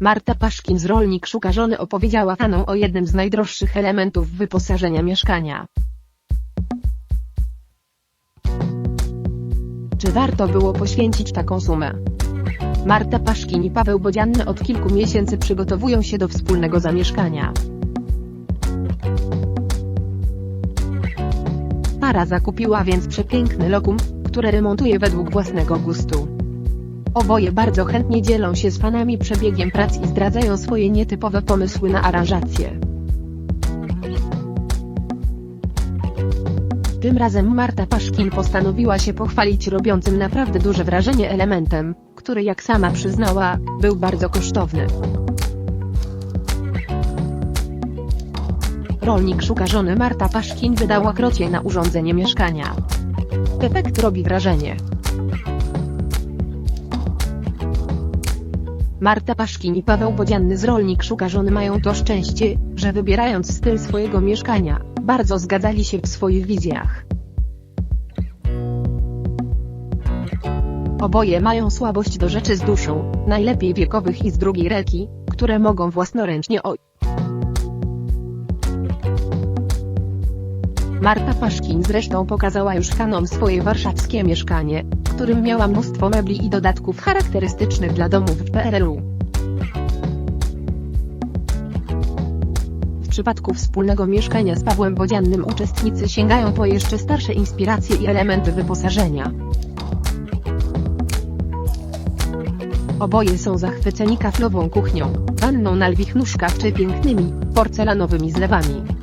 Marta Paszkin z Rolnik Szuka Żony opowiedziała fanom o jednym z najdroższych elementów wyposażenia mieszkania. Czy warto było poświęcić taką sumę? Marta Paszkin i Paweł Bodzianny od kilku miesięcy przygotowują się do wspólnego zamieszkania. Para zakupiła więc przepiękny lokum, które remontuje według własnego gustu. Oboje bardzo chętnie dzielą się z fanami przebiegiem prac i zdradzają swoje nietypowe pomysły na aranżację. Tym razem Marta Paszkin postanowiła się pochwalić robiącym naprawdę duże wrażenie elementem, który jak sama przyznała, był bardzo kosztowny. Rolnik szuka żony Marta Paszkin wydała krocie na urządzenie mieszkania. Efekt robi wrażenie. Marta Paszkin i Paweł Bodzianny z Rolnik Szuka Żony mają to szczęście, że wybierając styl swojego mieszkania, bardzo zgadzali się w swoich wizjach. Oboje mają słabość do rzeczy z duszą, najlepiej wiekowych i z drugiej ręki, które mogą własnoręcznie o... Marta Paszkin zresztą pokazała już fanom swoje warszawskie mieszkanie, którym miała mnóstwo mebli i dodatków charakterystycznych dla domów w PRL-u. W przypadku wspólnego mieszkania z Pawłem Bodziannym uczestnicy sięgają po jeszcze starsze inspiracje i elementy wyposażenia. Oboje są zachwyceni kaflową kuchnią, wanną na lwich nóżkach czy pięknymi, porcelanowymi zlewami.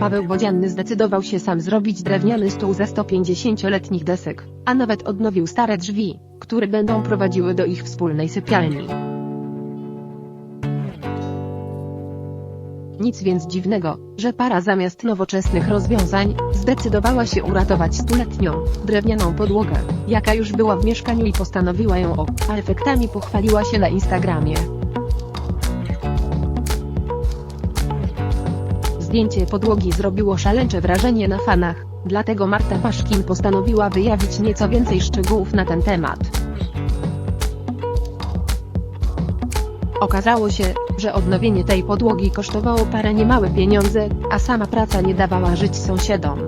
Paweł Bodzianny zdecydował się sam zrobić drewniany stół ze 150-letnich desek, a nawet odnowił stare drzwi, które będą prowadziły do ich wspólnej sypialni. Nic więc dziwnego, że para zamiast nowoczesnych rozwiązań, zdecydowała się uratować stuletnią, drewnianą podłogę, jaka już była w mieszkaniu i postanowiła ją o, a efektami pochwaliła się na Instagramie. Zdjęcie podłogi zrobiło szaleńcze wrażenie na fanach, dlatego Marta Paszkin postanowiła wyjawić nieco więcej szczegółów na ten temat. Okazało się, że odnowienie tej podłogi kosztowało parę niemałe pieniądze, a sama praca nie dawała żyć sąsiadom.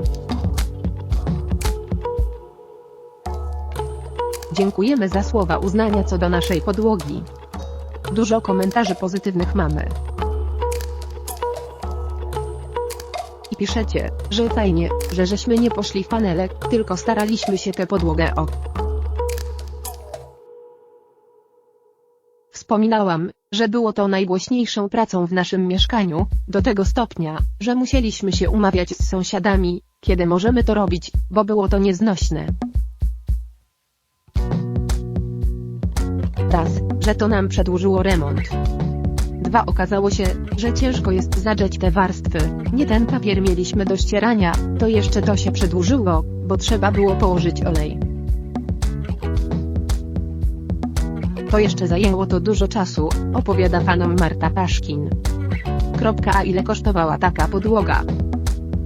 Dziękujemy za słowa uznania co do naszej podłogi. Dużo komentarzy pozytywnych mamy. Piszecie, że fajnie, że żeśmy nie poszli w panelek, tylko staraliśmy się tę podłogę o. Wspominałam, że było to najgłośniejszą pracą w naszym mieszkaniu, do tego stopnia, że musieliśmy się umawiać z sąsiadami, kiedy możemy to robić, bo było to nieznośne. Raz, że to nam przedłużyło remont. Dwa okazało się, że ciężko jest zadrzeć te warstwy, nie ten papier mieliśmy do ścierania, to jeszcze to się przedłużyło, bo trzeba było położyć olej. To jeszcze zajęło to dużo czasu, opowiada fanom Marta Paszkin. Kropka a ile kosztowała taka podłoga?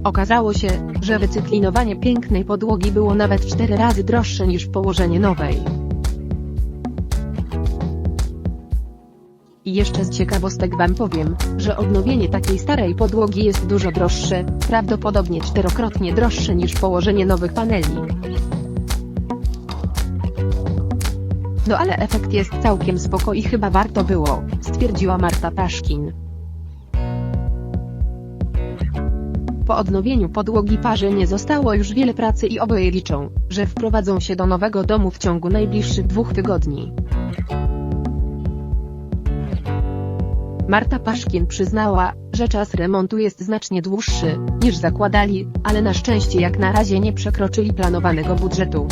Okazało się, że wycyklinowanie pięknej podłogi było nawet 4 razy droższe niż położenie nowej. Jeszcze z ciekawostek wam powiem, że odnowienie takiej starej podłogi jest dużo droższe, prawdopodobnie czterokrotnie droższe niż położenie nowych paneli. No ale efekt jest całkiem spoko i chyba warto było, stwierdziła Marta Paszkin. Po odnowieniu podłogi parze nie zostało już wiele pracy i oboje liczą, że wprowadzą się do nowego domu w ciągu najbliższych dwóch tygodni. Marta Paszkin przyznała, że czas remontu jest znacznie dłuższy, niż zakładali, ale na szczęście jak na razie nie przekroczyli planowanego budżetu.